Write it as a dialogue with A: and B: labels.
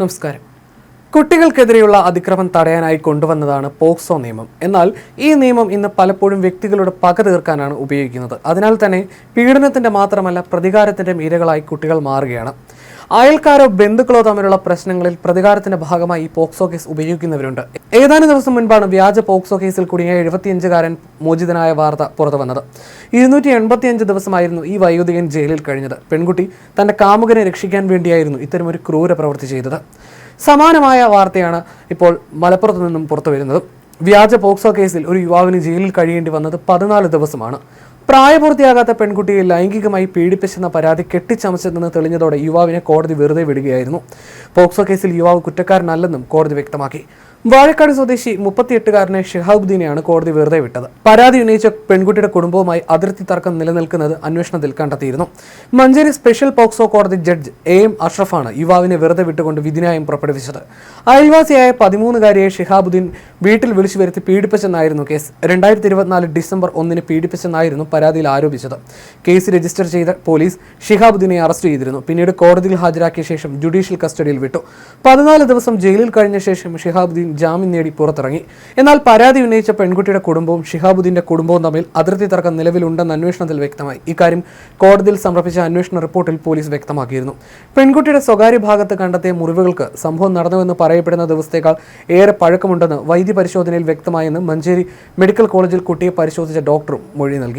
A: നമസ്കാരം. കുട്ടികൾക്കെതിരെയുള്ള അതിക്രമം തടയാനായി കൊണ്ടുവന്നതാണ് പോക്സോ നിയമം. എന്നാൽ ഈ നിയമം ഇന്ന് പലപ്പോഴും വ്യക്തികളുടെ പക തീർക്കാനാണ് ഉപയോഗിക്കുന്നത്. അതിനാൽ തന്നെ പീഡനത്തിന്റെ മാത്രമല്ല പ്രതികാരത്തിന്റെ ഇരകളായി കുട്ടികൾ മാറുകയാണ്. അയൽക്കാരോ ബന്ധുക്കളോ തമ്മിലുള്ള പ്രശ്നങ്ങളിൽ പ്രതികാരത്തിന്റെ ഭാഗമായി ഈ പോക്സോ കേസ് ഉപയോഗിക്കുന്നവരുണ്ട്. ഏതാനും ദിവസം മുൻപാണ് വ്യാജ പോക്സോ കേസിൽ കുടുങ്ങിയ എഴുപത്തിയഞ്ചുകാരൻ മോചിതനായ വാർത്ത പുറത്തു വന്നത്. ഇരുന്നൂറ്റി എൺപത്തിയഞ്ച് ദിവസമായിരുന്നു ഈ വയോധികൻ ജയിലിൽ കഴിഞ്ഞത്. പെൺകുട്ടി തന്റെ കാമുകനെ രക്ഷിക്കാൻ വേണ്ടിയായിരുന്നു ഇത്തരമൊരു ക്രൂര പ്രവൃത്തി ചെയ്തത്. സമാനമായ വാർത്തയാണ് ഇപ്പോൾ മലപ്പുറത്തു നിന്നും പുറത്തു വരുന്നത്. വ്യാജ പോക്സോ കേസിൽ ഒരു യുവാവിന് ജയിലിൽ കഴിയേണ്ടി വന്നത് പതിനാല് ദിവസമാണ്. പ്രായപൂർത്തിയാകാത്ത പെൺകുട്ടിയെ ലൈംഗികമായി പീഡിപ്പിച്ചെന്ന പരാതി കെട്ടിച്ചമച്ചതെന്ന് തെളിഞ്ഞതോടെ യുവാവിനെ കോടതി വെറുതെ വിടുകയായിരുന്നു. പോക്സോ കേസിൽ യുവാവ് കുറ്റക്കാരനല്ലെന്നും കോടതി വ്യക്തമാക്കി. വാഴക്കാട് സ്വദേശി മുപ്പത്തിയെട്ടുകാരനെ ഷിഹാബുദ്ദീനെയാണ് കോടതി വെറുതെ വിട്ടത്. പരാതി ഉന്നയിച്ച പെൺകുട്ടിയുടെ കുടുംബവുമായി അതിർത്തി തർക്കം നിലനിൽക്കുന്നത് അന്വേഷണത്തിൽ കണ്ടെത്തിയിരുന്നു. മഞ്ചേരി സ്പെഷ്യൽ പോക്സോ കോടതി ജഡ്ജ് എ എം അഷ്റഫാണ് യുവാവിനെ വെറുതെ വിട്ടുകൊണ്ട് വിധിന്യായം പുറപ്പെടുവിച്ചത്. അയൽവാസിയായ പതിമൂന്നുകാരിയെ ഷിഹാബുദ്ദീൻ വീട്ടിൽ വിളിച്ചു വരുത്തി പീഡിപ്പിച്ചെന്നായിരുന്നു കേസ്. രണ്ടായിരത്തി ഇരുപത്തിനാല് ഡിസംബർ ഒന്നിന് പീഡിപ്പിച്ചെന്നായിരുന്നു പരാതിയിൽ ആരോപിച്ചത്. കേസ് രജിസ്റ്റർ ചെയ്ത പോലീസ് ഷിഹാബുദ്ദീനെ അറസ്റ്റ് ചെയ്തിരുന്നു. പിന്നീട് കോടതിയിൽ ഹാജരാക്കിയ ശേഷം ജുഡീഷ്യൽ കസ്റ്റഡിയിൽ വിട്ടു. പതിനാല് ദിവസം ജയിലിൽ കഴിഞ്ഞ ശേഷം ഷിഹാബുദ്ദീൻ ജാമ്യം നേടി പുറത്തിറങ്ങി. എന്നാൽ പരാതി ഉന്നയിച്ച പെൺകുട്ടിയുടെ കുടുംബവും ഷിഹാബുദ്ദീന്റെ കുടുംബവും തമ്മിൽ അതിർത്തി തർക്കം നിലവിലുണ്ടെന്ന് അന്വേഷണത്തിൽ വ്യക്തമായി. ഇക്കാര്യം കോടതിയിൽ സമർപ്പിച്ച അന്വേഷണ റിപ്പോർട്ടിൽ പോലീസ് വ്യക്തമാക്കിയിരുന്നു. പെൺകുട്ടിയുടെ സ്വകാര്യ ഭാഗത്ത് കണ്ടെത്തിയ മുറിവുകൾക്ക് സംഭവം നടന്നുവെന്ന് പറയപ്പെടുന്ന ദിവസത്തേക്കാൾ ഏറെ പഴക്കമുണ്ടെന്ന് വൈദ്യ പരിശോധനയിൽ വ്യക്തമായെന്ന് മഞ്ചേരി മെഡിക്കൽ കോളേജിൽ കുട്ടിയെ പരിശോധിച്ച ഡോക്ടറും മൊഴി നൽകി.